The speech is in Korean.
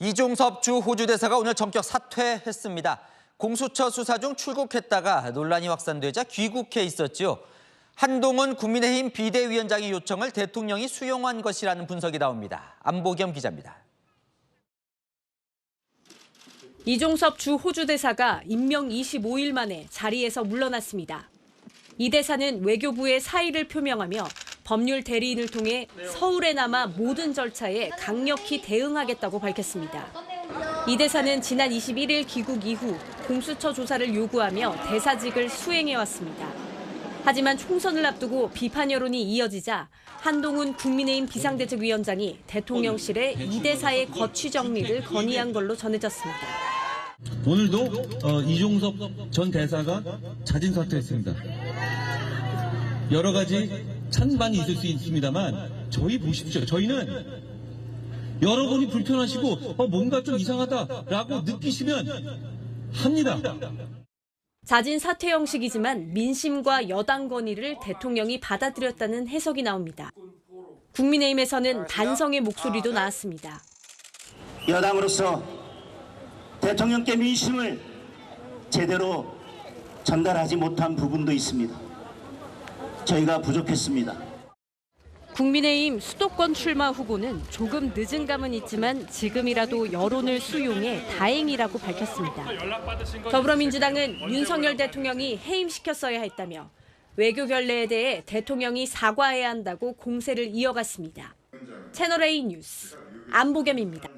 이종섭 주 호주 대사가 오늘 전격 사퇴했습니다. 공수처 수사 중 출국했다가 논란이 확산되자 귀국해 있었지요. 한동훈 국민의힘 비대위원장의 요청을 대통령이 수용한 것이라는 분석이 나옵니다. 안보겸 기자입니다. 이종섭 주 호주 대사가 임명 25일 만에 자리에서 물러났습니다. 이 대사는 외교부의 사의를 표명하며 법률 대리인을 통해 서울에 남아 모든 절차에 강력히 대응하겠다고 밝혔습니다. 이 대사는 지난 21일 귀국 이후 공수처 조사를 요구하며 대사직을 수행해왔습니다. 하지만 총선을 앞두고 비판 여론이 이어지자 한동훈 국민의힘 비상대책위원장이 대통령실에 이 대사의 거취 정리를 건의한 걸로 전해졌습니다. 오늘도 어, 이종섭 전 대사가 자진 사퇴했습니다. 여러 가지 찬반이 있을 수 있습니다만 저희 보십시오. 저희는 여러분이 불편하시고 어, 뭔가 좀 이상하다라고 느끼시면 합니다. 자진 사퇴 형식이지만 민심과 여당 건의를 대통령이 받아들였다는 해석이 나옵니다. 국민의힘에서는 반성의 목소리도 나왔습니다. 여당으로서 대통령께 민심을 제대로 전달하지 못한 부분도 있습니다. 저희가 부족했습니다. 국민의힘 수도권 출마 후보는 조금 늦은 감은 있지만 지금이라도 여론을 수용해 다행이라고 밝혔습니다. 더불어민주당은 윤석열 대통령이 해임시켰어야 했다며 외교 결례에 대해 대통령이 사과해야 한다고 공세를 이어갔습니다. 채널A 뉴스 안보겸입니다.